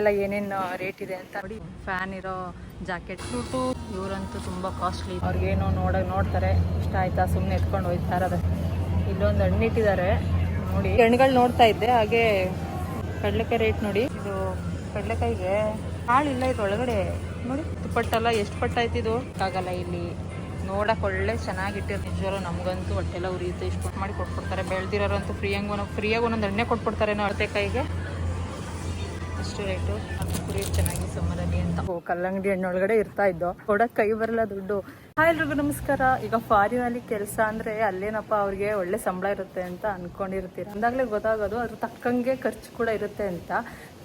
ಎಲ್ಲ ಏನೇನು ರೇಟ್ ಇದೆ ಅಂತ ನೋಡಿ. ಫ್ಯಾನ್ ಇರೋ ಜಾಕೆಟ್ ಸೂಟು ಇವರಂತೂ ತುಂಬ ಕಾಸ್ಟ್ಲಿ ಅವ್ರಿಗೇನೋ ನೋಡ, ನೋಡ್ತಾರೆ. ಇಷ್ಟ ಆಯ್ತಾ? ಸುಮ್ಮನೆ ಎತ್ಕೊಂಡು ಹೋಯ್ತಾ ಇರೋದು. ಇಲ್ಲೊಂದು ಹಣ್ಣಿಟ್ಟಿದ್ದಾರೆ. ನೋಡಿ. ಹಣ್ಣುಗಳು ನೋಡ್ತಾ ಇದ್ದೆ. ಹಾಗೆ ಕಡಲೆಕಾಯಿ ರೇಟ್ ನೋಡಿ. ಇದು ಕಡಲೆಕಾಯಿಗೆ ಹಾಳಿಲ್ಲ ಇದ್ರೊಳಗಡೆ ನೋಡಿ ಪಟ್ಟಲ್ಲ ಎಷ್ಟು ಪಟ್ಟ ಇದು? ಆಗಲ್ಲ ಇಲ್ಲಿ. ನೋಡಕ್ ಒಳ್ಳೆ ಚೆನ್ನಾಗಿಟ್ಟಿರೋ ನಿಜವಾಗ್ಲೂ ನಮಗಂತೂ ಹೊಟ್ಟೆಲ್ಲ ಉರಿಯುತ್ತೆ. ಇಷ್ಟು ಮಾಡಿ ಕೊಟ್ಬಿಡ್ತಾರೆ. ಬೆಳೆದಿರೋರಂತೂ ಫ್ರೀಯಾಗಿ ಒಂದೊಂದು ಫ್ರೀಯಾಗಿ ಒಂದೊಂದು ಎಣ್ಣೆ ಕೊಟ್ಬಿಡ್ತಾರೆ ಅಳತೆಕಾಯಿಗೆ. ಅಷ್ಟು ರೇಟು ಕುರಿ ಚೆನ್ನಾಗಿ ಸಮ್ಮರಲ್ಲಿ ಅಂತ. ಕಲ್ಲಂಗಡಿ ಹಣ್ಣೊಳಗಡೆ ಇರ್ತಾ ಇದ್ದೋ. ಕೊಡಕ್ ಕೈ ಬರಲ್ಲ ದುಡ್ಡು. ಹಾಯ್ ಎಲ್ರಿಗೂ ನಮಸ್ಕಾರ. ಈಗ ಫಾರಿನಲ್ಲಿ ಕೆಲಸ ಅಂದ್ರೆ ಅಲ್ಲೇನಪ್ಪ ಅವ್ರಿಗೆ ಒಳ್ಳೆ ಸಂಬಳ ಇರುತ್ತೆ ಅಂತ ಅನ್ಕೊಂಡಿರ್ತೀರ. ಅಂದಾಗಲೇ ಗೊತ್ತಾಗೋದು, ಅದ್ರ ತಕ್ಕಂಗೆ ಖರ್ಚು ಕೂಡ ಇರುತ್ತೆ ಅಂತ.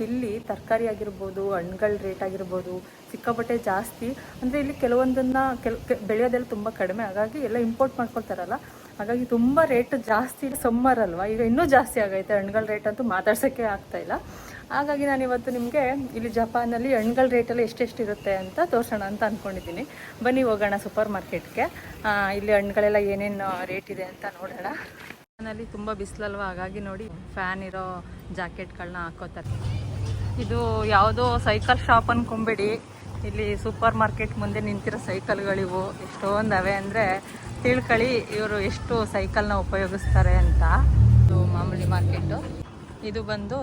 ಇಲ್ಲಿ ತರಕಾರಿ ಆಗಿರ್ಬೋದು ಹಣ್ಗಳ ರೇಟ್ ಆಗಿರ್ಬೋದು, ಸಿಕ್ಕಾಪಟ್ಟೆ ಜಾಸ್ತಿ. ಅಂದರೆ ಇಲ್ಲಿ ಕೆಲವೊಂದನ್ನ ಕೆಲ್ ಬೆಳೆಯೋದೆಲ್ಲ ತುಂಬ ಕಡಿಮೆ. ಹಾಗಾಗಿ ಎಲ್ಲ ಇಂಪೋರ್ಟ್ ಮಾಡ್ಕೊಳ್ತಾರಲ್ಲ, ಹಾಗಾಗಿ ತುಂಬ ರೇಟ್ ಜಾಸ್ತಿ ಸಮ್ಮರ್ ಅಲ್ವಾ? ಈಗ ಇನ್ನೂ ಜಾಸ್ತಿ ಆಗೈತೆ. ಹಣ್ಣುಗಳ ರೇಟ್ ಅಂತೂ ಮಾತಾಡ್ಸೋಕ್ಕೆ ಆಗ್ತಾ ಇಲ್ಲ. ಹಾಗಾಗಿ ನಾನು ಇವತ್ತು ನಿಮಗೆ ಇಲ್ಲಿ ಜಪಾನಲ್ಲಿ ಹಣ್ಗಳ ರೇಟಲ್ಲಿ ಎಷ್ಟೆಷ್ಟಿರುತ್ತೆ ಅಂತ ತೋರಿಸೋಣ ಅಂತ ಅಂದ್ಕೊಂಡಿದ್ದೀನಿ ಬನ್ನಿ ಹೋಗೋಣ ಸೂಪರ್ ಮಾರ್ಕೆಟ್ಗೆ ಇಲ್ಲಿ ಹಣ್ಗಳೆಲ್ಲ ಏನೇನು ರೇಟ್ ಇದೆ ಅಂತ ನೋಡೋಣ. ಜಪಾನಲ್ಲಿ ತುಂಬ ಬಿಸಿಲಲ್ವ, ಹಾಗಾಗಿ ನೋಡಿ ಫ್ಯಾನ್ ಇರೋ ಜಾಕೆಟ್ಗಳನ್ನ ಹಾಕೋತಾರೆ. ಇದು ಯಾವುದೋ ಸೈಕಲ್ ಶಾಪ್ ಅನ್ಕೊಂಬೇಡಿ. ಇಲ್ಲಿ ಸೂಪರ್ ಮಾರ್ಕೆಟ್ ಮುಂದೆ ನಿಂತಿರೋ ಸೈಕಲ್ಗಳಿವು. ಎಷ್ಟೊಂದವೆ ಅಂದರೆ ತಿಳ್ಕೊಳ್ಳಿ ಇವರು ಎಷ್ಟು ಸೈಕಲ್ನ ಉಪಯೋಗಿಸ್ತಾರೆ ಅಂತ. ಇದು ಮಾಮೂಲಿ ಮಾರ್ಕೆಟು. ಇದು ಬಂದು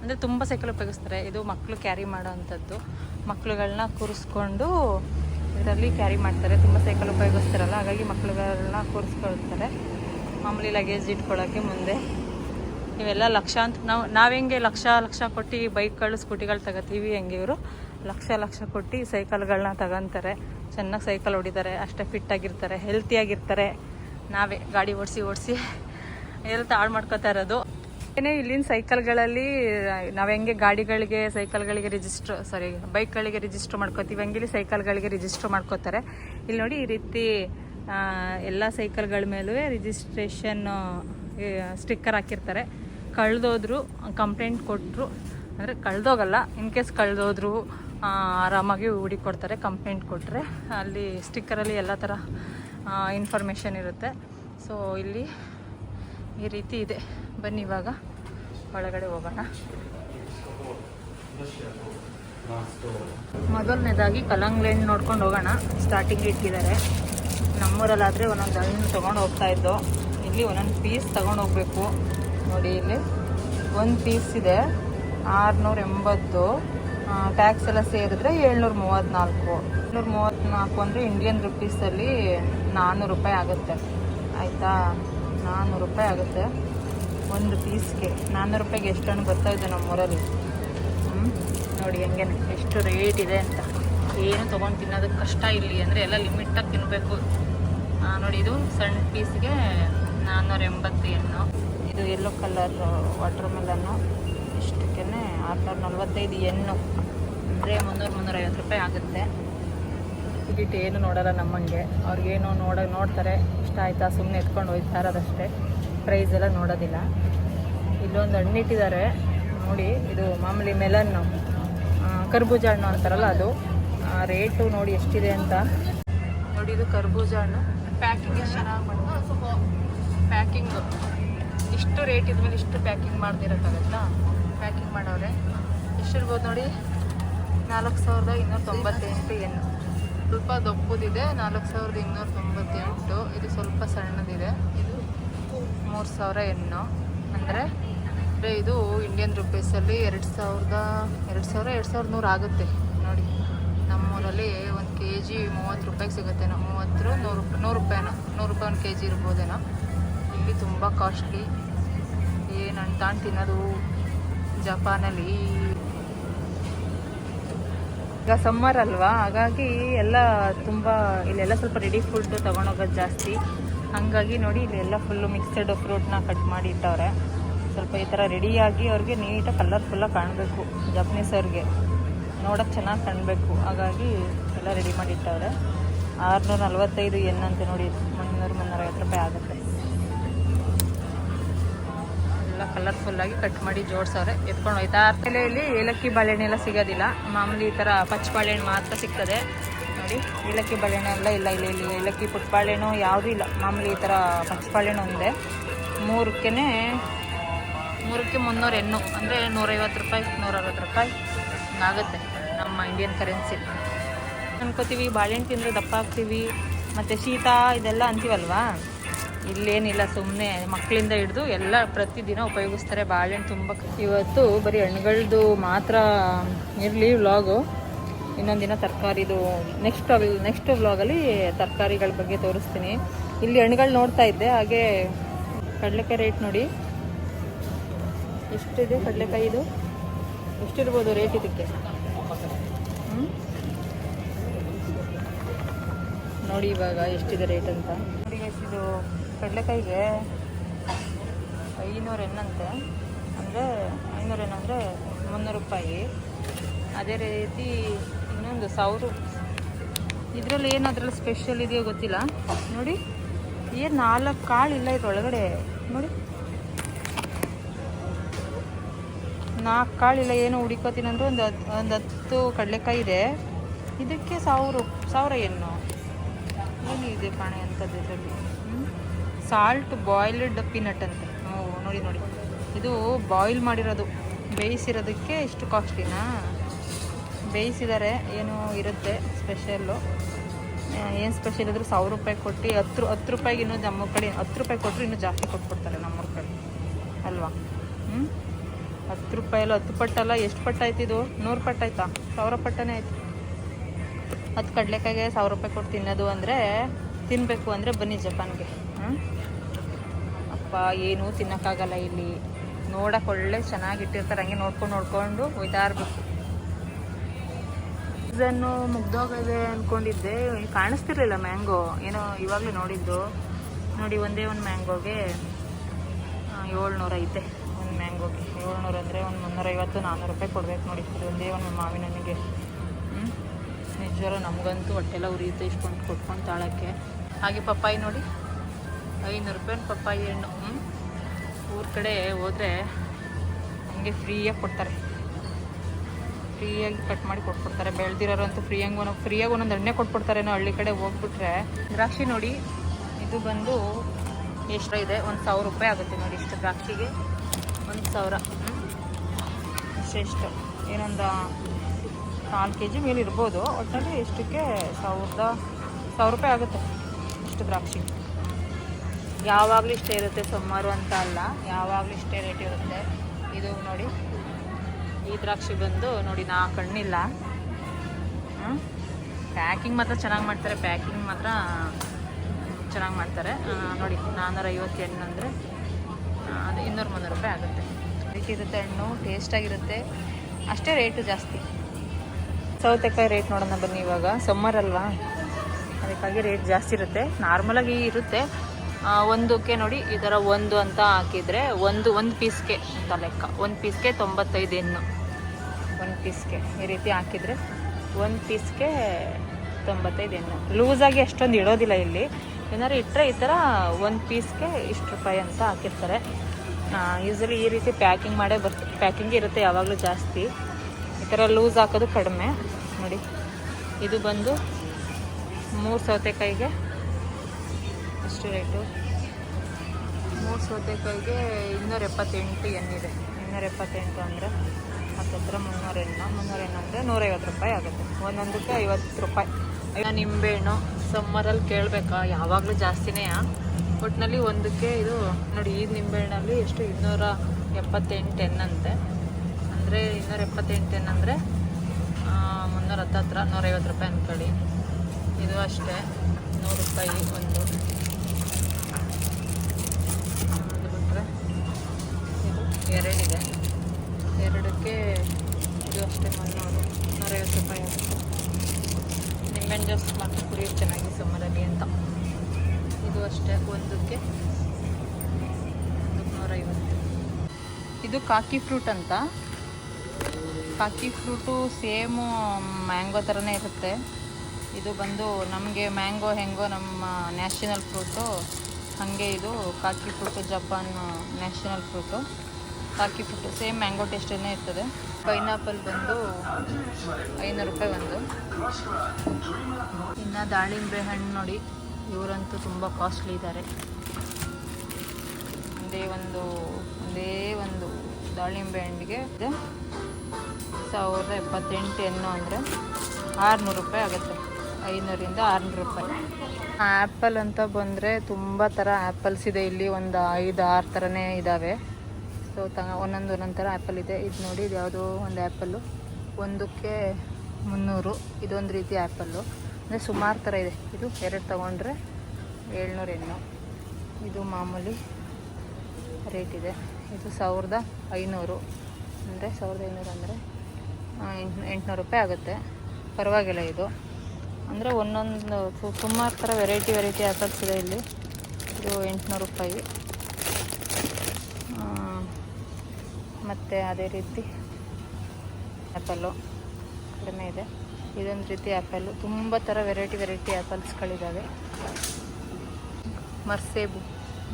ಅಂದರೆ ತುಂಬ ಸೈಕಲ್ ಉಪಯೋಗಿಸ್ತಾರೆ. ಇದು ಮಕ್ಕಳು ಕ್ಯಾರಿ ಮಾಡೋ ಅಂಥದ್ದು ಮಕ್ಕಳುಗಳನ್ನ ಕೂರಿಸ್ಕೊಂಡು ಇದರಲ್ಲಿ ಕ್ಯಾರಿ ಮಾಡ್ತಾರೆ. ತುಂಬ ಸೈಕಲ್ ಉಪಯೋಗಿಸ್ತಾರಲ್ಲ, ಹಾಗಾಗಿ ಮಕ್ಕಳುಗಳನ್ನ ಕೂರಿಸ್ಕೊಳ್ತಾರೆ. ಮಾಮೂಲಿ ಲಗೇಜ್ ಇಟ್ಕೊಳ್ಳೋಕ್ಕೆ ಮುಂದೆ. ಇವೆಲ್ಲ ಲಕ್ಷಾಂತ ನಾವು ನಾವು ಹೆಂಗೆ ಲಕ್ಷ ಲಕ್ಷ ಕೊಟ್ಟು ಬೈಕ್ಗಳು, ಸ್ಕೂಟಿಗಳು ತಗೋತೀವಿ ಹೆಂಗೆ ಇವರು? ಲಕ್ಷ ಲಕ್ಷ ಕೊಟ್ಟು ಸೈಕಲ್ಗಳನ್ನ ತಗೊತಾರೆ. ಚೆನ್ನಾಗಿ ಸೈಕಲ್ ಹೊಡಿತಾರೆ, ಅಷ್ಟೇ ಫಿಟ್ಟಾಗಿರ್ತಾರೆ ಹೆಲ್ತಿಯಾಗಿರ್ತಾರೆ ನಾವೇ ಗಾಡಿ ಓಡಿಸಿ ಓಡಿಸಿ ಹೆಲ್ತ್ ತಾಳು ಮಾಡ್ಕೋತಾ ಇರೋದು. ಇಲ್ಲಿನ ಸೈಕಲ್ಗಳಲ್ಲಿ ನಾವು ಹೆಂಗೆ ಗಾಡಿಗಳಿಗೆ ಸೈಕಲ್ಗಳಿಗೆ ರಿಜಿಸ್ಟ್ರ್ ಸಾರಿ ಬೈಕ್ಗಳಿಗೆ ರಿಜಿಸ್ಟ್ರ್ ಮಾಡ್ಕೋತೀವಿ, ಹಂಗೆ ಇಲ್ಲಿ ಸೈಕಲ್ಗಳಿಗೆ ರಿಜಿಸ್ಟ್ರ್ ಮಾಡ್ಕೋತಾರೆ. ಇಲ್ಲಿ ನೋಡಿ ಈ ರೀತಿ ಎಲ್ಲ ಸೈಕಲ್ಗಳ ಮೇಲೂ ರಿಜಿಸ್ಟ್ರೇಷನ್ ಸ್ಟಿಕ್ಕರ್ ಹಾಕಿರ್ತಾರೆ. ಕಳೆದೋದ್ರು ಕಂಪ್ಲೇಂಟ್ ಕೊಟ್ಟರು ಅಂದರೆ ಕಳೆದೋಗಲ್ಲ ಇನ್ ಕೇಸ್ ಕಳೆದೋದ್ರು ಆರಾಮಾಗಿ ಹುಡಿಕೊಡ್ತಾರೆ ಕಂಪ್ಲೇಂಟ್ ಕೊಟ್ಟರೆ ಅಲ್ಲಿ ಸ್ಟಿಕ್ಕರಲ್ಲಿ ಎಲ್ಲ ಥರ ಇನ್ಫಾರ್ಮೇಷನ್ ಇರುತ್ತೆ. ಸೊ ಇಲ್ಲಿ ಈ ರೀತಿ ಇದೆ. ಬನ್ನಿ ಇವಾಗ ಒಳಗಡೆ ಹೋಗೋಣ. ಮೊದಲನೇದಾಗಿ ಹಣ್ಣು ನೋಡ್ಕೊಂಡು ಹೋಗೋಣ. ಸ್ಟಾರ್ಟಿಂಗ್ ಇಟ್ಟಿದ್ದಾರೆ. ನಮ್ಮೂರಲ್ಲಾದರೆ ಒಂದೊಂದು ಹಣ್ಣು ತೊಗೊಂಡು ಹೋಗ್ತಾ ಇದ್ದೋ. ಇಲ್ಲಿ ಒಂದೊಂದು ಪೀಸ್ ತೊಗೊಂಡು ಹೋಗ್ಬೇಕು. ನೋಡಿ ಇಲ್ಲಿ ಒಂದು ಪೀಸ್ ಇದೆ. ಆರುನೂರ ಎಂಬತ್ತು. ಟ್ಯಾಕ್ಸ್ ಎಲ್ಲ ಸೇರಿದ್ರೆ ಏಳ್ನೂರ ಮೂವತ್ತ್ನಾಲ್ಕು ಏಳ್ನೂರ ಮೂವತ್ತ್ನಾಲ್ಕು ಅಂದರೆ ಇಂಡಿಯನ್ ರುಪೀಸಲ್ಲಿ ನಾನ್ನೂರು ರೂಪಾಯಿ ಆಗುತ್ತೆ. ಆಯಿತಾ? ನಾನ್ನೂರು ರೂಪಾಯಿ ಆಗುತ್ತೆ. ಒಂದು ಪೀಸ್ಗೆ ನಾನ್ನೂರು ರೂಪಾಯಿಗೆ ಎಷ್ಟು ಹಣ್ಣು ಬರ್ತಾ ಇದೆ ನಮ್ಮೂರಲ್ಲಿ? ಹ್ಞೂ ನೋಡಿ ಹೆಂಗೆ ಎಷ್ಟು ರೇಟ್ ಇದೆ ಅಂತ. ಏನು ತೊಗೊಂಡು ತಿನ್ನೋದಕ್ಕೆ ಕಷ್ಟ ಇಲ್ಲಿ ಅಂದರೆ ಎಲ್ಲ ಲಿಮಿಟಾಗಿ ತಿನ್ನಬೇಕು ನೋಡಿ ಇದು ಸಣ್ಣ ಪೀಸ್ಗೆ ನಾನ್ನೂರ ಎಂಬತ್ತು ಎಣ್ಣು ಇದು ಎಲ್ಲೋ ಕಲರ್ ವಾಟರ್ ಮೆಲನ್ನು ಇಷ್ಟಕ್ಕೇ ಆರುನೂರ ನಲ್ವತ್ತೈದು ಎಣ್ಣು. ಅಂದರೆ ಮುನ್ನೂರು ಮುನ್ನೂರೈವತ್ತು ರೂಪಾಯಿ ಆಗುತ್ತೆ. ಟಿಕೆಟ್ ಏನು ನೋಡೋಲ್ಲ ನಮ್ಮಂಗೆ. ಅವ್ರಿಗೇನೋ ನೋಡ ನೋಡ್ತಾರೆ, ಇಷ್ಟ ಆಯ್ತಾ ಸುಮ್ಮನೆ ಎತ್ಕೊಂಡು ಹೋಗ್ತಾ ಇರೋದಷ್ಟೇ. ಪ್ರೈಸ್ ಎಲ್ಲ ನೋಡೋದಿಲ್ಲ. ಇಲ್ಲೊಂದು ಹಣ್ಣಿಟ್ಟಿದ್ದಾರೆ. ನೋಡಿ, ಇದು ಮಾಮೂಲಿ ಮೆಲನ್ನು ಕರ್ಬೂಜ ಹಣ್ಣು ಅಂತಾರಲ್ಲ ಅದು. ರೇಟು ನೋಡಿ ಎಷ್ಟಿದೆ ಅಂತ. ನೋಡಿ, ಇದು ಕರ್ಬೂಜ ಹಣ್ಣು. ಪ್ಯಾಕಿಂಗ್ ಎಷ್ಟು ಚೆನ್ನಾಗಿ ಇಷ್ಟು ರೇಟ್ ಇದ್ಮೇಲೆ ಇಷ್ಟು ಪ್ಯಾಕಿಂಗ್ ಮಾಡ್ದಿರೋಕ್ಕಾಗತ್ತಾ? ಪ್ಯಾಕಿಂಗ್ ಮಾಡವ್ರೆ ಎಷ್ಟಿರ್ಬೋದು ನೋಡಿ? ನಾಲ್ಕು ಸಾವಿರದ ಇನ್ನೂರ ತೊಂಬತ್ತೆಂಟು ಎಣ್ಣು ಸ್ವಲ್ಪ ದಪ್ಪದಿದೆ, ನಾಲ್ಕು ಸಾವಿರದ ಇನ್ನೂರ ತೊಂಬತ್ತೆಂಟು. ಇದು ಸ್ವಲ್ಪ ಸಣ್ಣದಿದೆ. ಇದು ಮೂರು ಸಾವಿರ ಎಣ್ಣು ಅಂದರೆ ಅಂದರೆ ಇದು ಇಂಡಿಯನ್ ರುಪೀಸಲ್ಲಿ ಎರಡು ಸಾವಿರದ, ಎರಡು ಸಾವಿರ, ಎರಡು ಸಾವಿರದ ನೂರು ಆಗುತ್ತೆ. ನೋಡಿ, ನಮ್ಮೂರಲ್ಲಿ ಒಂದು ಕೆ ಜಿ ಮೂವತ್ತು ರೂಪಾಯಿಗೆ ಸಿಗುತ್ತೇನೋ ಮೂವತ್ತು ನೂರು ರೂಪಾಯಿ ನೂರು ರೂಪಾಯಿನೋ, ನೂರು ರೂಪಾಯಿ ಒಂದು ಕೆ ಜಿ ಇರ್ಬೋದೇನೋ. ಇಲ್ಲಿ ತುಂಬ ಕಾಸ್ಟ್ಲಿ ಏನು ಅಂತ ತಿನ್ನೋದು ಜಪಾನಲ್ಲಿ ಈಗ ಸಮ್ಮರ್ ಅಲ್ವಾ? ಹಾಗಾಗಿ ಎಲ್ಲ ತುಂಬ ಇಲ್ಲೆಲ್ಲ ಸ್ವಲ್ಪ ರೆಡಿ ಫುಡ್ ತೊಗೊಂಡೋಗೋದು ಜಾಸ್ತಿ. ಹಾಗಾಗಿ ನೋಡಿ ಇಲ್ಲೆಲ್ಲ ಫುಲ್ಲು ಮಿಕ್ಸಡ್ ಫ್ರೂಟ್ನ ಕಟ್ ಮಾಡಿ ಇಟ್ಟವ್ರೆ ಸ್ವಲ್ಪ ಈ ಥರ ರೆಡಿಯಾಗಿ ಅವ್ರಿಗೆ ನೀಟಾಗಿ ಕಲರ್ಫುಲ್ಲಾಗಿ ಕಾಣಬೇಕು. ಜಪನೀಸ್ ಅವ್ರಿಗೆ ನೋಡೋಕೆ ಚೆನ್ನಾಗಿ ಕಾಣಬೇಕು. ಹಾಗಾಗಿ ಎಲ್ಲ ರೆಡಿ ಮಾಡಿ ಇಟ್ಟವ್ರೆ ಆರುನೂರ ನಲ್ವತ್ತೈದು ಎನ್ ಅಂತ ನೋಡಿ. ಮುನ್ನೂರು ಕಲರ್ಫುಲ್ಲಾಗಿ ಕಟ್ ಮಾಡಿ ಜೋಡ್ಸವ್ರೆ. ಎತ್ಕೊಂಡು ಹೋಯ್ತಾ ಇಲ್ಲಿ ಏಲಕ್ಕಿ ಬಾಳೆಹಣ್ಣೆಲ್ಲ ಸಿಗೋದಿಲ್ಲ. ಮಾಮೂಲಿ ಈ ಥರ ಪಚ್ಚ ಬಾಳೆಹಣ್ಣು ಮಾತ್ರ ಸಿಗ್ತದೆ. ನೋಡಿ, ಏಲಕ್ಕಿ ಬಾಳೆಹಣ್ಣೆಲ್ಲ ಇಲ್ಲ ಇಲ್ಲಿ ಇಲ್ಲಿ ಏಲಕ್ಕಿ ಪುಟ್ಟ ಬಾಳೆಹಣ್ಣು ಯಾವುದೂ ಇಲ್ಲ. ಮಾಮೂಲಿ ಈ ಥರ ಪಚ್ಚ ಬಾಳೆಹಣ್ಣು ಒಂದೇ. ಮೂರಕ್ಕೆ ಮೂರಕ್ಕೆ ಮುನ್ನೂರು ಹೆಣ್ಣು. ಅಂದರೆ ನೂರೈವತ್ತು ರೂಪಾಯಿ ನೂರೈವತ್ತು ರೂಪಾಯಿ ಆಗುತ್ತೆ ನಮ್ಮ ಇಂಡಿಯನ್ ಕರೆನ್ಸಿ ಅನ್ಕೋತೀವಿ, ಬಾಳೆಹಣ್ಣು ತಿಂದರೆ ದಪ್ಪ ಆಗ್ತೀವಿ. ಮತ್ತು ಶೀತ ಇದೆಲ್ಲ ಅಂತೀವಲ್ವಾ? ಇಲ್ಲೇನಿಲ್ಲ ಸುಮ್ಮನೆ ಮಕ್ಕಳಿಂದ ಹಿಡಿದು ಎಲ್ಲ ಪ್ರತಿದಿನ ಉಪಯೋಗಿಸ್ತಾರೆ. ಬಾಳೆಹಣ್ಣು ತುಂಬ ಇವತ್ತು ಬರೀ ಹಣ್ಣುಗಳದ್ದು ಮಾತ್ರ ಇರಲಿ ವ್ಲಾಗು. ಇನ್ನೊಂದು ದಿನ ತರಕಾರಿದು ನೆಕ್ಸ್ಟ್ ನೆಕ್ಸ್ಟ್ ವ್ಲಾಗಲ್ಲಿ ತರಕಾರಿಗಳ ಬಗ್ಗೆ ತೋರಿಸ್ತೀನಿ. ಇಲ್ಲಿ ಹಣ್ಣುಗಳು ನೋಡ್ತಾ ಇದ್ದೆ, ಹಾಗೆ ಕಡಲೆಕಾಯಿ ರೇಟ್ ನೋಡಿ. ಎಷ್ಟಿದೆ ಕಡಲೆಕಾಯಿ ಇದು ಎಷ್ಟಿರ್ಬೋದು ರೇಟ್ ಇದಕ್ಕೆ? ನೋಡಿ ಇವಾಗ ಎಷ್ಟಿದೆ ರೇಟ್ ಅಂತ. ನೋಡಿ ಇದು ಕಡಲೆಕಾಯಿಗೆ ಐನೂರು ಎನ್ನಂತೆ ಅಂದರೆ ಐನೂರು ಏನಂದರೆ ಮುನ್ನೂರು ರೂಪಾಯಿ. ಅದೇ ರೀತಿ ಇನ್ನೊಂದು ಸಾವಿರ. ಇದರಲ್ಲಿ ಏನು ಅದರಲ್ಲಿ ಸ್ಪೆಷಲ್ ಇದೆಯೋ ಗೊತ್ತಿಲ್ಲ. ನೋಡಿ, ಏನು ನಾಲ್ಕು ಕಾಳು ಇಲ್ಲ ಇದ್ರೊಳಗಡೆ. ನೋಡಿ. ನಾಲ್ಕು ಕಾಳಿಲ್ಲ ಏನೋ ಹುಡಿಕೋತೀನಿ ಅಂದರೆ ಒಂದು ಹತ್ತು ಒಂದು ಹತ್ತು ಕಡಲೆಕಾಯಿ ಇದೆ. ಇದಕ್ಕೆ ಸಾವಿರ ಸಾವಿರ ಏನು ಏನಿದೆ ಕಾಣೆ ಅಂಥದ್ದು ಇದರಲ್ಲಿ? ಸಾಲ್ಟ್ ಬಾಯ್ಲ್ಡ್ ಪೀನಟ್ ಅಂತೆ. ನೋಡಿ ನೋಡಿ. ಇದು ಬಾಯ್ಲ್ ಮಾಡಿರೋದು. ಬೇಯಿಸಿರೋದಕ್ಕೆ ಇಷ್ಟು ಕಾಸ್ಟ್ಲಿನಾ? ಬೇಯಿಸಿದ್ದಾರೆ ಏನು ಇರುತ್ತೆ ಸ್ಪೆಷಲ್ಲು? ಏನು ಸ್ಪೆಷಲ್ ಇದ್ರೂ ಸಾವಿರ ರೂಪಾಯಿ ಕೊಟ್ಟು, ಹತ್ತು ಹತ್ತು ರೂಪಾಯಿಗೆ ಇನ್ನೂ ನಮ್ಮ ಕಡೆ, ಹತ್ತು ರೂಪಾಯಿ ಕೊಟ್ಟರು ಇನ್ನೂ ಜಾಸ್ತಿ ಕೊಟ್ಬಿಡ್ತಾರೆ ನಮ್ಮೂರ ಕಡೆ. ಅಲ್ವಾ? ಹ್ಞೂ ಹತ್ತು ರೂಪಾಯಲ್ಲೂ ಹತ್ತು ಪಟ್ಟಲ್ಲ, ಎಷ್ಟು ಪಟ್ಟು ಆಯ್ತು ಇದು? ನೂರು ಪಟ್ಟು ಆಯ್ತಾ? ಸಾವಿರ ಪಟ್ಟನೇ ಆಯ್ತು. ಹತ್ತು ಕಡಲೆಕಾಯಿಗೆ ಸಾವಿರ ರೂಪಾಯಿ ಕೊಟ್ಟು ತಿನ್ನೋದು ಅಂದರೆ ತಿನ್ನಬೇಕು ಅಂದರೆ ಬನ್ನಿ ಜಪಾನ್ಗೆ. ಹ್ಞೂ ಅಪ್ಪ, ಏನೂ ತಿನ್ನೋಕ್ಕಾಗಲ್ಲ ಇಲ್ಲಿ. ನೋಡೋಕೆ ಒಳ್ಳೆ ಚೆನ್ನಾಗಿಟ್ಟಿರ್ತಾರೆ ಹಂಗೆ ನೋಡ್ಕೊಂಡು ನೋಡ್ಕೊಂಡು ಒಯ್ತಾ ಇರಬೇಕು ಸೀಸನ್ನು ಮುಗ್ದೋಗದೆ ಅಂದ್ಕೊಂಡಿದ್ದೆ ಕಾಣಿಸ್ತಿರ್ಲಿಲ್ಲ ಮ್ಯಾಂಗೋ. ಏನೋ ಇವಾಗಲೇ ನೋಡಿದ್ದು. ನೋಡಿ, ಒಂದೇ ಒಂದು ಮ್ಯಾಂಗೋಗೆ ಏಳ್ನೂರು ಐತೆ ಒಂದು ಮ್ಯಾಂಗೋಗೆ. ಏಳ್ನೂರು ಅಂದರೆ ಒಂದು ಮುನ್ನೂರೈವತ್ತು ನಾನ್ನೂರು ರೂಪಾಯಿ ಕೊಡ್ಬೇಕು ನೋಡಿ. ಒಂದೇ ಒಂದು ಮಾವಿನ ಹ್ಞೂ ನಿಜ್ವರ ನಮಗಂತೂ ಹೊಟ್ಟೆಲ್ಲ ಉರಿಯುತ್ತೆ ಇಷ್ಟೊಂದು ಕೊಟ್ಕೊಂಡು ತಾಳಕ್ಕೆ. ಹಾಗೆ ಪಪ್ಪಾಯಿ ನೋಡಿ. ಐನೂರು ರೂಪಾಯಿ ಪಪ್ಪಾಯಿ ಹಣ್ಣು. ಊರ ಕಡೆ ಹೋದರೆ ನಮಗೆ ಫ್ರೀಯಾಗಿ ಕೊಡ್ತಾರೆ. ಫ್ರೀಯಾಗಿ ಕಟ್ ಮಾಡಿ ಕೊಟ್ಬಿಡ್ತಾರೆ. ಬೆಳೆದಿರೋರಂತೂ ಫ್ರೀಯಾಗಿ ಒಂದು ಫ್ರೀಯಾಗಿ ಒಂದೊಂದು ಎಣ್ಣೆ ಕೊಟ್ಬಿಡ್ತಾರೇನೋ ಹಳ್ಳಿ ಕಡೆ ಹೋಗ್ಬಿಟ್ರೆ. ದ್ರಾಕ್ಷಿ ನೋಡಿ. ಇದು ಬಂದು ಎಷ್ಟು ಇದೆ? ಒಂದು ಸಾವಿರ ರೂಪಾಯಿ ಆಗುತ್ತೆ ನೋಡಿ ಇಷ್ಟು ದ್ರಾಕ್ಷಿಗೆ. ಒಂದು ಸಾವಿರ. ಇಷ್ಟೆಷ್ಟು? ಏನೊಂದು ನಾಲ್ಕು ಕೆ ಜಿ ಮೇಲೆ ಇರ್ಬೋದು ಒಟ್ಟಲ್ಲಿ ಇಷ್ಟಕ್ಕೆ ಸಾವಿರದ ಸಾವಿರ ರೂಪಾಯಿ ಆಗುತ್ತೆ. ಇಷ್ಟು ದ್ರಾಕ್ಷಿ. ಯಾವಾಗಲೂ ಇಷ್ಟೇ ಇರುತ್ತೆ, ಸುಮಾರು ಅಂತ ಅಲ್ಲ. ಯಾವಾಗಲೂ ಇಷ್ಟೇ ರೇಟ್ ಇರುತ್ತೆ. ಇದು ನೋಡಿ. ಈ ದ್ರಾಕ್ಷಿ ಬಂದು ನೋಡಿ, ನಾ ಕಣ್ಣಿಲ್ಲ. ಪ್ಯಾಕಿಂಗ್ ಮಾತ್ರ ಚೆನ್ನಾಗಿ ಮಾಡ್ತಾರೆ. ಪ್ಯಾಕಿಂಗ್ ಮಾತ್ರ ಚೆನ್ನಾಗಿ ಮಾಡ್ತಾರೆ. ನೋಡಿ ನಾನ್ನೂರ ಐವತ್ತು ಹಣ್ಣು ಅಂದರೆ ಅದು ಇನ್ನೂರು ಮುನ್ನೂರು ರೂಪಾಯಿ ಆಗುತ್ತೆ. ರೀತಿ ಇರುತ್ತೆ ಹಣ್ಣು ಟೇಸ್ಟಾಗಿರುತ್ತೆ ಅಷ್ಟೇ ರೇಟು ಜಾಸ್ತಿ. ಸೌತೆಕಾಯಿ ರೇಟ್ ನೋಡೋಣ ಬನ್ನಿ ಇವಾಗ. ಸಮ್ಮರ್ ಅಲ್ವಾ? ಅದಕ್ಕಾಗಿ ರೇಟ್ ಜಾಸ್ತಿ ಇರುತ್ತೆ. ನಾರ್ಮಲಾಗಿ ಇರುತ್ತೆ. ಒಂದಕ್ಕೆ ನೋಡಿ, ಈ ಥರ ಒಂದು ಅಂತ ಹಾಕಿದರೆ ಒಂದು ಒಂದು ಪೀಸ್ಗೆ ಅಂತ ಲೆಕ್ಕ. ಒಂದು ಪೀಸ್ಗೆ ತೊಂಬತ್ತೈದು ಹೆಣ್ಣು. ಒಂದು ಪೀಸ್ಗೆ ಈ ರೀತಿ ಹಾಕಿದರೆ ಒಂದು ಪೀಸ್ಗೆ ತೊಂಬತ್ತೈದು ಹೆಣ್ಣು. ಲೂಸಾಗಿ ಅಷ್ಟೊಂದು ಇಡೋದಿಲ್ಲ ಇಲ್ಲಿ. ಏನಾದ್ರು ಇಟ್ಟರೆ ಈ ಥರ ಒಂದು ಪೀಸ್ಗೆ ಇಷ್ಟು ರೂಪಾಯಿ ಅಂತ ಹಾಕಿರ್ತಾರೆ. ಯೂಸಲಿ ಈ ರೀತಿ ಪ್ಯಾಕಿಂಗ್ ಮಾಡೇ ಬರ್ತ ಪ್ಯಾಕಿಂಗ್ ಇರುತ್ತೆ ಯಾವಾಗಲೂ ಜಾಸ್ತಿ. ಈ ಥರ ಲೂಸ್ ಹಾಕೋದು ಕಡಿಮೆ. ನೋಡಿ, ಇದು ಬಂದು ಮೂರು ಸೌತೆಕಾಯಿಗೆ ಎಷ್ಟು ರೇಟು. ಮೂರು ಸೌತೆಕಾಯಿಗೆ ಇನ್ನೂರ ಎಪ್ಪತ್ತೆಂಟು ಎಣ್ಣಿದೆ. ಇನ್ನೂರ ಎಪ್ಪತ್ತೆಂಟು ಅಂದರೆ ಹತ್ತತ್ರ ಮುನ್ನೂರ ಎಣ್ಣು. ಮುನ್ನೂರ ಎಣ್ಣು ಅಂದರೆ ನೂರೈವತ್ತು ರೂಪಾಯಿ ಆಗುತ್ತೆ. ಒಂದೊಂದಕ್ಕೆ ಐವತ್ತು ರೂಪಾಯಿ. ನಿಂಬೆಹಣ್ಣು, ಸಮ್ಮರಲ್ಲಿ ಕೇಳಬೇಕಾ? ಯಾವಾಗಲೂ ಜಾಸ್ತಿನೇ ಒಟ್ಟಿನಲ್ಲಿ ಒಂದಕ್ಕೆ ಇದು ನೋಡಿ ಈ ನಿಂಬೆಹಣ್ಣಲ್ಲಿ ಎಷ್ಟು? ಇನ್ನೂರ ಎಪ್ಪತ್ತೆಂಟು ಎನ್ನಂತೆ ಅಂದರೆ ಇನ್ನೂರ ಎಪ್ಪತ್ತೆಂಟು ಎಣ್ಣಂದರೆ ಮುನ್ನೂರ ಹತ್ತತ್ರ ನೂರೈವತ್ತು ರೂಪಾಯಿ ಅಂದ್ಕೊಳ್ಳಿ. ಇದು ಅಷ್ಟೇ. ನೂರು ರೂಪಾಯಿ ಒಂದು. ಅದು ಬಿಟ್ಟರೆ ಇದು ಎರಡಿದೆ. ಎರಡಕ್ಕೆ ಇದು ಅಷ್ಟೇ ಮುನ್ನೂರು. ನೂರೈವತ್ತು ರೂಪಾಯಿ ಆಗುತ್ತೆ. ನಿಂಬೆಹಣ್ಣು ಜ್ಯೂಸ್ ಮಾತ್ರ ಕುಡಿಯೋದು ಚೆನ್ನಾಗಿ ಸಮ್ಮರಲ್ಲಿ ಅಂತ. ಇದು ಅಷ್ಟೇ. ಒಂದಕ್ಕೆ ಒಂದಕ್ಕೆ ನೂರೈವತ್ತು ಇದು ಕಾಕಿ ಫ್ರೂಟ್ ಅಂತ. ಕಾಕಿ ಫ್ರೂಟು ಸೇಮು ಮ್ಯಾಂಗೋ ಥರನೇ ಇರುತ್ತೆ. ಇದು ಬಂದು ನಮಗೆ ಮ್ಯಾಂಗೋ, ಹೆಂಗೋ ನಮ್ಮ ನ್ಯಾಷನಲ್ ಫ್ರೂಟು. ಹಾಗೆ ಇದು kaki fruit, Japan national fruit. Kaki fruit same mango ಟೇಸ್ಟೇ ಇರ್ತದೆ. ಪೈನಾಪಲ್ ಬಂದು ಐನೂರು ರೂಪಾಯಿ ಒಂದು. ಇನ್ನು ದಾಳಿಂಬೆ ಹಣ್ಣು ನೋಡಿ, ಇವರಂತೂ ತುಂಬ ಕಾಸ್ಟ್ಲಿ ಇದ್ದಾರೆ ಒಂದೇ ಒಂದು ಒಂದೇ ಒಂದು ದಾಳಿಂಬೆ ಹಣ್ಣಿಗೆ ಸಾವಿರದ ಎಪ್ಪತ್ತೆಂಟು ಎಣ್ಣು ಅಂದರೆ ಆರುನೂರು ರೂಪಾಯಿ ಆಗುತ್ತೆ. ಐನೂರಿಂದ ಆರುನೂರು ರೂಪಾಯಿ. ಆ್ಯಪಲ್ ಅಂತ ಬಂದರೆ ತುಂಬ ಥರ ಆ್ಯಪಲ್ಸ್ ಇದೆ. ಇಲ್ಲಿ ಒಂದು ಐದು, ಆರು ಥರನೇ ಇದ್ದಾವೆ ಸೊ ತ, ಒಂದೊಂದು ಒಂದೊಂದು ಥರ ಆ್ಯಪಲ್ ಇದೆ. ಇದು ನೋಡಿ, ಇದು ಯಾವುದೋ ಒಂದು ಆ್ಯಪಲ್ಲು. ಒಂದಕ್ಕೆ ಮುನ್ನೂರು. ಇದೊಂದು ರೀತಿ ಆ್ಯಪಲ್ಲು. ಅಂದರೆ ಸುಮಾರು ಥರ ಇದೆ. ಇದು ಎರಡು ತೊಗೊಂಡ್ರೆ ಏಳ್ನೂರು ಎಣ್ಣು ಇದು ಮಾಮೂಲಿ ರೇಟ್ ಇದೆ. ಇದು ಸಾವಿರದ ಐನೂರು. ಅಂದರೆ ಸಾವಿರದ ಐನೂರು ಅಂದರೆ ಎಂಟು, ಎಂಟುನೂರು ರೂಪಾಯಿ ಆಗುತ್ತೆ. ಪರವಾಗಿಲ್ಲ ಇದು. ಅಂದರೆ ಒಂದೊಂದು ಸುಮಾರು ಥರ ವೆರೈಟಿ ವೆರೈಟಿ ಆಪಲ್ಸ್ ಇದೆ ಇಲ್ಲಿ. ಇದು ಎಂಟುನೂರು ರೂಪಾಯಿ. ಮತ್ತು ಅದೇ ರೀತಿ ಆ್ಯಪಲ್ಲು ಕಡಿಮೆ ಇದೆ. ಇದೊಂದು ರೀತಿ ಆ್ಯಪಲ್ಲು ತುಂಬ ಥರ ವೆರೈಟಿ ವೆರೈಟಿ ಆ್ಯಪಲ್ಸ್ಗಳಿದ್ದಾವೆ ಮರ್ಸೇಬು.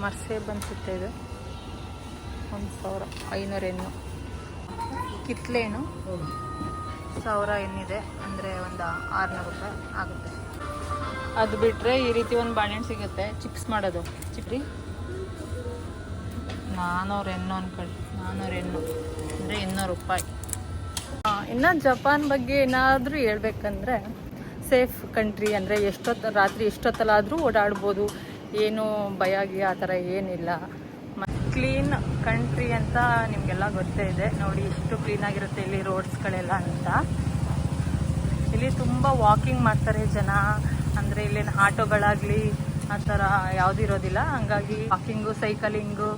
ಮರ್ಸೇಬ್ ಅನಿಸುತ್ತೆ ಇದು. ಒಂದು ಸಾವಿರ ಐನೂರು ಎಣ್ಣು ಕಿತ್ಲೇನು. ಸಾವಿರ ಏನಿದೆ ಅಂದರೆ ಒಂದು ಆರುನೂರು ರೂಪಾಯಿ ಆಗುತ್ತೆ. ಅದು ಬಿಟ್ಟರೆ ಈ ರೀತಿ ಒಂದು ಬಾಳೆಹಣ್ಣು ಸಿಗುತ್ತೆ. ಚಿಪ್ಸ್ ಮಾಡೋದು. ಚಿಪ್ರಿ? ನಾನ್ನೂರು ಎಣ್ಣು ಅನ್ಕೊಳ್ಳಿ. ನಾನ್ನೂರು ಎಣ್ಣು ಅಂದರೆ ಇನ್ನೂರು ರೂಪಾಯಿ. ಇನ್ನು ಜಪಾನ್ ಬಗ್ಗೆ ಏನಾದರೂ ಹೇಳ್ಬೇಕಂದ್ರೆ ಸೇಫ್ ಕಂಟ್ರಿ ಅಂದರೆ ಎಷ್ಟೊತ್ತು ರಾತ್ರಿ ಎಷ್ಟೊತ್ತಲ್ಲಾದರೂ ಓಡಾಡ್ಬೋದು. ಏನು ಭಯ ಆಗಿ ಆ ಥರ ಏನಿಲ್ಲ. ಕ್ಲೀನ್ ಕಂಟ್ರಿ ಅಂತ ನಿಮಗೆಲ್ಲ ಗೊತ್ತೇ ಇದೆ. ನೋಡಿ ಎಷ್ಟು ಕ್ಲೀನಾಗಿರುತ್ತೆ ಇಲ್ಲಿ ರೋಡ್ಸ್ಗಳೆಲ್ಲ ಅಂತ. ಇಲ್ಲಿ ತುಂಬ ವಾಕಿಂಗ್ ಮಾಡ್ತಾರೆ ಜನ. ಅಂದರೆ ಇಲ್ಲೇನು ಆಟೋಗಳಾಗಲಿ, ಆ ಥರ ಯಾವುದೂ ಇರೋದಿಲ್ಲ. ಹಂಗಾಗಿ ವಾಕಿಂಗು ಸೈಕಲಿಂಗು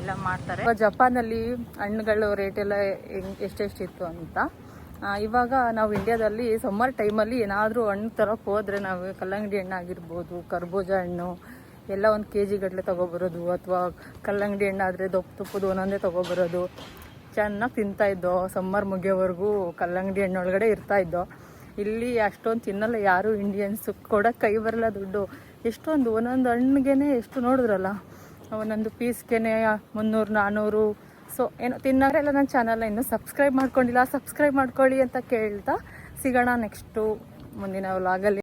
ಎಲ್ಲ ಮಾಡ್ತಾರೆ. ಜಪಾನ್ ಜಪಾನಲ್ಲಿ ಹಣ್ಣುಗಳು ರೇಟ್ ಎಲ್ಲ ಎಷ್ಟೆಷ್ಟಿತ್ತು ಅಂತ. ಇವಾಗ ನಾವು ಇಂಡಿಯಾದಲ್ಲಿ ಸಮ್ಮರ್ ಟೈಮಲ್ಲಿ ಏನಾದರೂ ಹಣ್ಣು ತರಕ್ಕೆ ಹೋದರೆ ನಾವು ಕಲ್ಲಂಗಡಿ ಹಣ್ಣು ಆಗಿರ್ಬೋದು ಕರ್ಬೂಜ ಹಣ್ಣು ಎಲ್ಲ ಒಂದು ಕೆ ಜಿಗಟ್ಟಲೆ ತೊಗೊಬರೋದು, ಅಥವಾ ಕಲ್ಲಂಗಡಿ ಹಣ್ಣು ಆದರೆ ದೊಪ್ಪು ತುಪ್ಪದು ಒಂದೊಂದೇ ತೊಗೊಬರೋದು. ಚೆನ್ನಾಗಿ ತಿಂತಾಯಿದ್ದೋ ಸಮ್ಮರ್ ಮುಗಿಯೋವರೆಗೂ ಕಲ್ಲಂಗಡಿ ಹಣ್ಣೊಳಗಡೆ ಇರ್ತಾ ಇದ್ದೋ. ಇಲ್ಲಿ ಅಷ್ಟೊಂದು ತಿನ್ನಲ್ಲ, ಯಾರು ಇಂಡಿಯನ್ಸ್ ಕೊಡೋಕೆ ಕೈ ಬರಲ್ಲ ದುಡ್ಡು. ಎಷ್ಟೊಂದು, ಒಂದೊಂದು ಹಣ್ಣಿಗೆ ಎಷ್ಟು ನೋಡಿದ್ರಲ್ಲ. ಒಂದೊಂದು ಪೀಸ್ಗೆ ಮುನ್ನೂರು ನಾನ್ನೂರು ಸೊ ಏನೋ ತಿನ್ನೋರೆಲ್ಲ ನನ್ನ ಚಾನಲ್ನ ಇನ್ನೂ ಸಬ್ಸ್ಕ್ರೈಬ್ ಮಾಡ್ಕೊಂಡಿಲ್ಲ ಸಬ್ಸ್ಕ್ರೈಬ್ ಮಾಡ್ಕೊಳ್ಳಿ ಅಂತ ಕೇಳ್ತಾ ಸಿಗೋಣ ನೆಕ್ಸ್ಟು ಮುಂದಿನ ವ್ಲಾಗಲ್ಲಿ